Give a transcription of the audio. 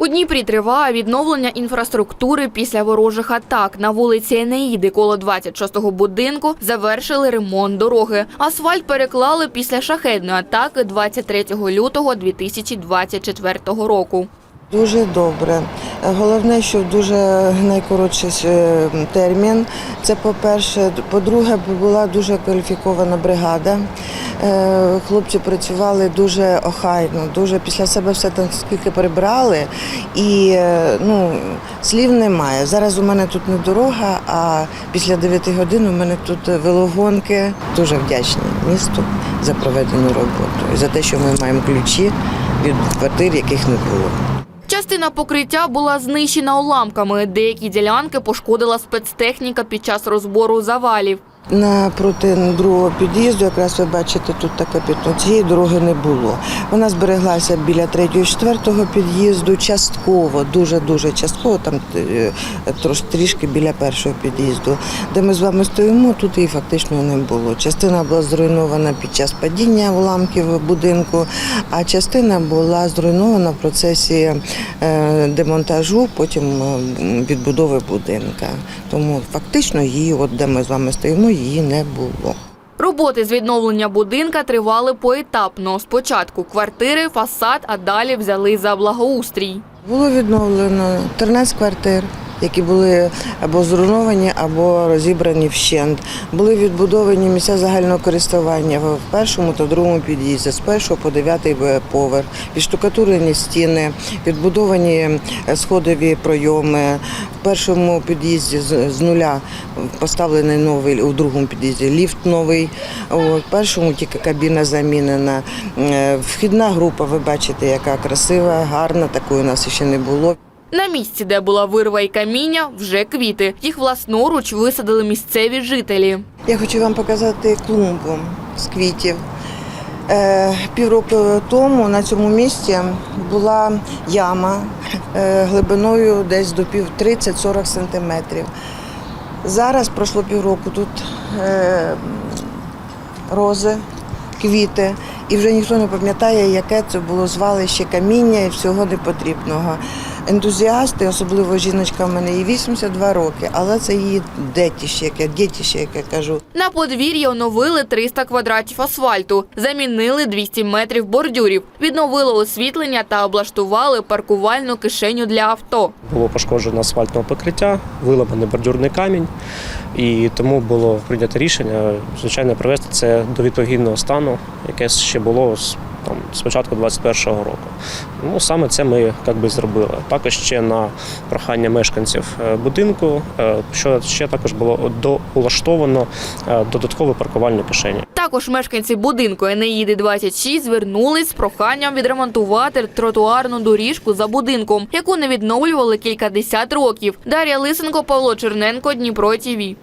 У Дніпрі триває відновлення інфраструктури після ворожих атак. На вулиці Енеїди коло 26-го будинку завершили ремонт дороги. Асфальт переклали після шахедної атаки 23 лютого 2024 року. Дуже добре. Головне, що дуже найкоротший е, термін. Це по-перше. По-друге, була дуже кваліфікована бригада. Е, Хлопці працювали дуже охайно, дуже після себе все там скільки прибрали. І е, ну, слів немає. Зараз у мене тут не дорога, а після 9 годин у мене тут велогонки. Дуже вдячні місту за проведену роботу і за те, що ми маємо ключі від квартир, яких не було. Частина покриття була знищена уламками. Деякі ділянки пошкодила спецтехніка під час розбору завалів. Напроти другого під'їзду, якраз ви бачите, тут таке пітно. Цієї дороги не було. Вона збереглася біля третього, четвертого під'їзду, частково, дуже дуже частково, там е, трішки біля першого під'їзду. Де ми з вами стоїмо, тут її фактично не було. Частина була зруйнована під час падіння уламків будинку, а частина була зруйнована в процесі е, демонтажу, потім е, відбудови будинка. Тому фактично її, от де ми з вами стоїмо, її не було. Роботи з відновлення будинка тривали поетапно. Спочатку квартири, фасад, а далі взяли за благоустрій. Було відновлено 13 квартир, які були або зруйновані, або розібрані вщент. Були відбудовані місця загального користування в першому та другому під'їзді, з першого по дев'ятий поверх, відштукатурені стіни, відбудовані е, сходові пройоми. В першому під'їзді з з нуля поставлений новий, у другому під'їзді ліфт новий, в першому тільки кабіна замінена. Е, Вхідна група, ви бачите, яка красива, гарна, такої у нас ще не було. На місці, де була вирва і каміння, вже квіти. Їх власноруч висадили місцеві жителі. Я хочу вам показати клумбу з квітів. Е, Півроку тому на цьому місці була яма е, глибиною десь до пів 30-40 сантиметрів. Зараз пройшло півроку тут е, рози, квіти, і вже ніхто не пам'ятає, яке це було звалище каміння і всього непотрібного. Ентузіасти, особливо жіночка в мене їй 82 роки, але це її детіще, яке дітіще, як я кажу. На подвір'ї оновили 300 квадратів асфальту, замінили 200 метрів бордюрів, відновили освітлення та облаштували паркувальну кишеню для авто. було пошкоджено асфальтне покриття, виламаний бордюрний камінь, і тому було прийнято рішення, звичайно, привести це до відповідного стану, яке ще було з там з початку 2021 року. Ну саме це ми як би зробили. Також ще на прохання мешканців е, будинку, е, що ще також було доулаштовано е, додаткові паркувальні кишені. Також мешканці будинку Енеїди 26 звернулись з проханням відремонтувати тротуарну доріжку за будинком, яку не відновлювали кількадесят років. Дар'я Лисенко, Павло Черненко, Дніпро ТІВІ.